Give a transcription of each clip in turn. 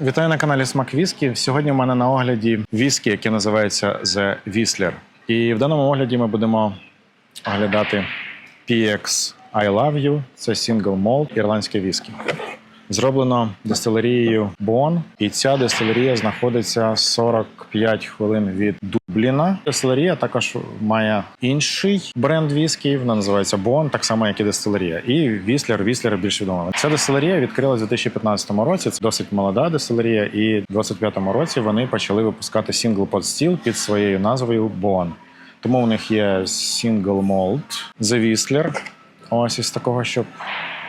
Вітаю на каналі Смак Віскі. Сьогодні в мене на огляді віскі, яке називається The Whistler. І в даному огляді ми будемо оглядати PX I Love You. Це Single Malt ірландське віскі. Зроблено дистилерією Бон, і ця дистилерія знаходиться 45 хвилин від Дубліна. Дистилерія також має інший бренд віскі, вона називається Бон, так само як і дистилерія. І Віслер, Віслер більш відома. Ця дистилерія відкрилась у 2015 році. Це досить молода дистилерія, і в 2025 році вони почали випускати сингл под стіл під своєю назвою Бон. Тому у них є Single Malt, The Whistler, ось із такого, щоб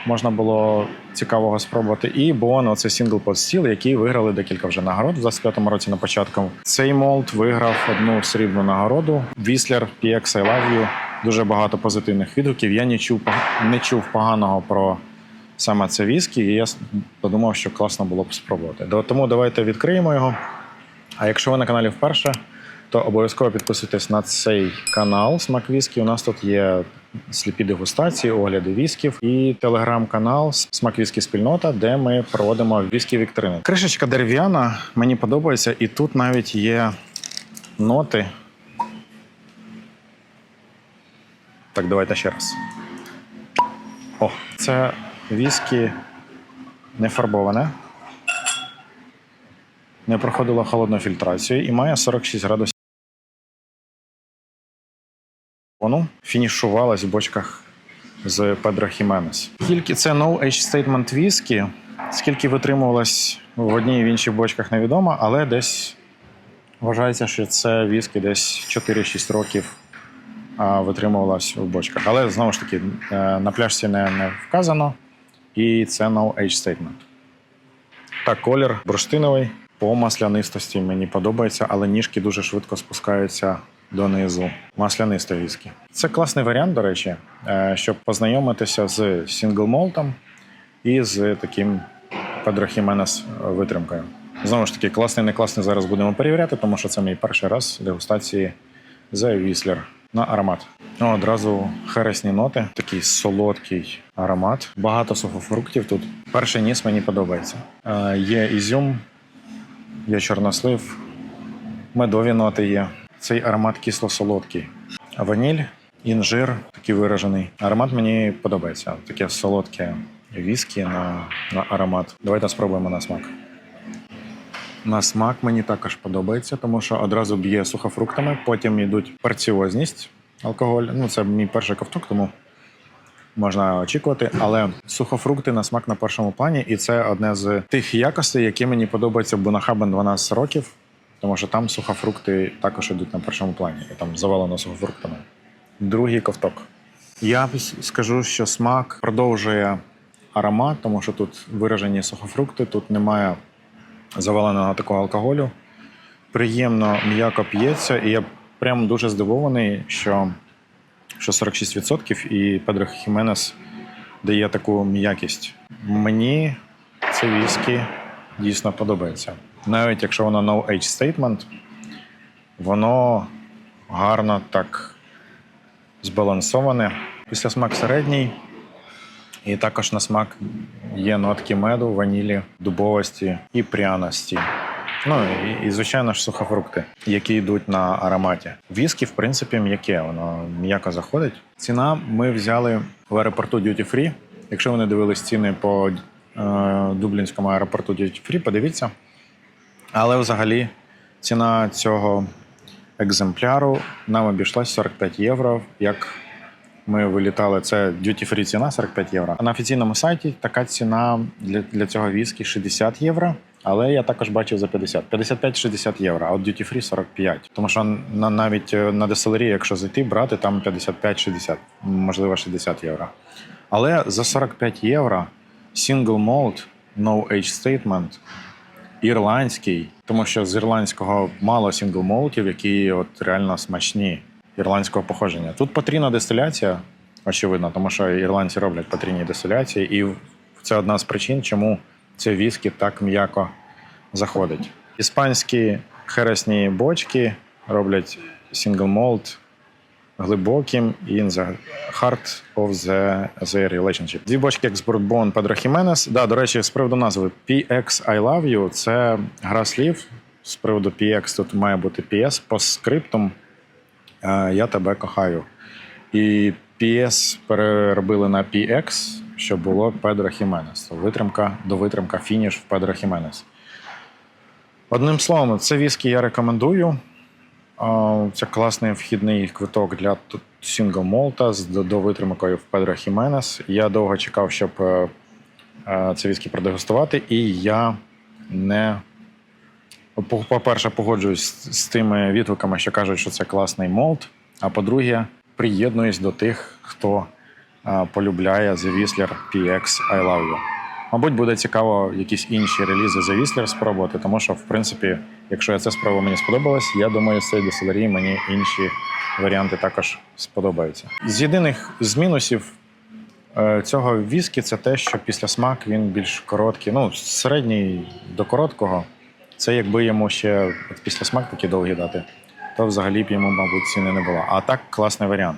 можна було цікавого спробувати. І Бон, це сингл под стіл, який виграли декілька вже нагород в 25-му році на початку. Цей молд виграв одну срібну нагороду. Віслер PX I Love You. Дуже багато позитивних відгуків. Я не чув не чув поганого про саме це віскі, і я подумав, що класно було б спробувати. Тому давайте відкриємо його. А якщо ви на каналі вперше, то обов'язково підписуйтесь на цей канал Смак Віскі. У нас тут є сліпі дегустації, огляди вісків і телеграм-канал Смак Віскі Спільнота, де ми проводимо віскі вікторини. Кришечка дерев'яна, мені подобається, і тут навіть є ноти. Так, давайте ще раз. О, це віскі не фарбоване не проходила холодну фільтрацію і має 46 градусів. Воно фінішувалась в бочках з Педро Хіменес. Скільки це No Age Statement Whisky, скільки витримувалось в одній і в іншій бочках, невідомо, але десь вважається, що це віскі десь 4-6 років а, витримувалась у бочках. Але знову ж таки, е, на пляшці не, не вказано, і це No Age Statement. Так, колір бурштиновий. По маслянистості мені подобається, але ніжки дуже швидко спускаються донизу. Маслянисте віскі. Це класний варіант, до речі, е, щоб познайомитися з сінглмолтом і з таким Педро Хіменес витримкою. Знову ж таки, класний, не класний зараз будемо перевіряти, тому що це мій перший раз дегустації The Whistler на аромат. Ну, одразу хересні ноти, такий солодкий аромат. Багато сухофруктів тут. Перший ніс мені подобається. Е, є ізюм, є чорнослив, медові ноти є. Цей аромат кисло-солодкий. Ваніль, інжир такий виражений. Аромат мені подобається. Таке солодке віскі на, на аромат. Давайте спробуємо на смак. На смак мені також подобається, тому що одразу б'є сухофруктами, потім йдуть парціозність, алкоголь. Ну, це мій перший ковток, тому можна очікувати. Але сухофрукти на смак на першому плані, і це одне з тих якостей, які мені подобаються в Бунахабен 12 років, тому що там сухофрукти також йдуть на першому плані, і там завалено сухофруктами. Другий ковток. Я скажу, що смак продовжує аромат, тому що тут виражені сухофрукти, тут немає заваленого такого алкоголю. Приємно м'яко п'ється, і я прям дуже здивований, що, що 46% і Педро Хіменес дає таку м'якість. Мені це віскі дійсно подобається. Навіть якщо воно no age statement, воно гарно так збалансоване. Після смак середній, і також на смак є нотки меду, ванілі, дубовості і пряності. Ну і, і звичайно ж сухофрукти, які йдуть на ароматі. Віскі, в принципі, м'яке, воно м'яко заходить. Ціна ми взяли в аеропорту Duty Free. Якщо ви не дивились ціни по е, Дублінському аеропорту Duty Free, подивіться. Але взагалі ціна цього екземпляру нам обійшлась 45 євро. Як ми вилітали, це duty free ціна 45 євро. На офіційному сайті така ціна для, для цього віскі 60 євро. Але я також бачив за 50. 55-60 євро, а от duty free 45. Тому що на, навіть е, на дистилерії, якщо зайти, брати, там 55-60, можливо, 60 євро. Але за 45 євро single malt, no age statement, ірландський, тому що з ірландського мало сінглмолтів, які от реально смачні ірландського походження. Тут потрійна дистиляція, очевидно, тому що ірландці роблять потрійні дистиляції, і це одна з причин, чому це віскі так м'яко заходить. Іспанські хересні бочки роблять сінглмолт глибоким in the heart of the, the relationship. Дві бочки Export Bond Pedro Jimenez. Да, до речі, з приводу назви PX I Love You це гра слів. З приводу PX тут має бути PS по скриптум е, Я тебе кохаю. І PS переробили на PX, що було Педро Хіменес. Витримка до витримка фініш в Педро Хіменес. Одним словом, це віскі я рекомендую. Це класний вхідний квиток для сінгл Молта з до- витримкою в Педро Хіменес. Я довго чекав, щоб е, е, це віскі продегустувати, і я не. по- По-перше, погоджуюсь з з тими відгуками, що кажуть, що це класний молт. А по-друге, приєднуюсь до тих, хто е, полюбляє The Whistler PX I Love You. Мабуть, буде цікаво якісь інші релізи The Whistler спробувати, тому що, в принципі, якщо я це спробував, мені сподобалось, я думаю, з цієї дистилерії мені інші варіанти також сподобаються. З єдиних з мінусів е, цього віскі це те, що після смак він більш короткий, ну, середній до короткого. Це якби йому ще після смак такий довгий дати, то взагалі б йому, мабуть, ціни не було. А так класний варіант.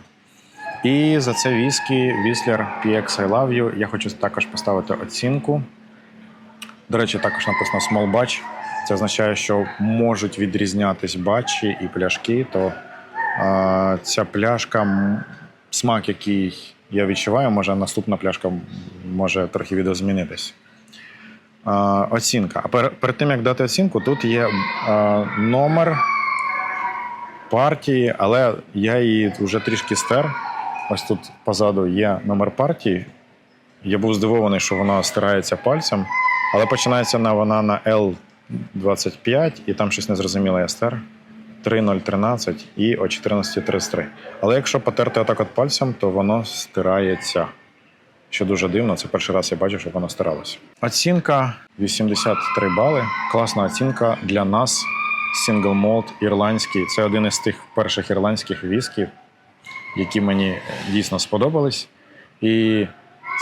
І за це віскі Whistler PX I Love You я хочу також поставити оцінку. До речі, також написано Small Batch. Це означає, що можуть відрізнятись батчі і пляшки, то а, ця пляшка, смак, який я відчуваю, може наступна пляшка може трохи відозмінитись. А, оцінка. А пер, перед тим як дати оцінку, тут є а, номер партії, але я її вже трішки стер. Ось тут позаду є номер партії. Я був здивований, що вона стирається пальцем, але починається на, вона на L25, і там щось незрозуміле я стер. 3013 і о 14.33. Але якщо потерти отак от пальцем, то воно стирається. Що дуже дивно, це перший раз я бачу, що воно стиралося. Оцінка 83 бали. Класна оцінка для нас. Single Malt ірландський. Це один із тих перших ірландських вісків, які мені дійсно сподобались. І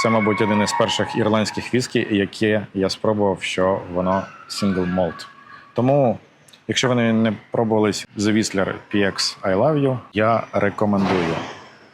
це, мабуть, один із перших ірландських віскі, яке я спробував, що воно Single Malt. Тому, якщо ви не пробувались The Whistler PX I Love You, я рекомендую.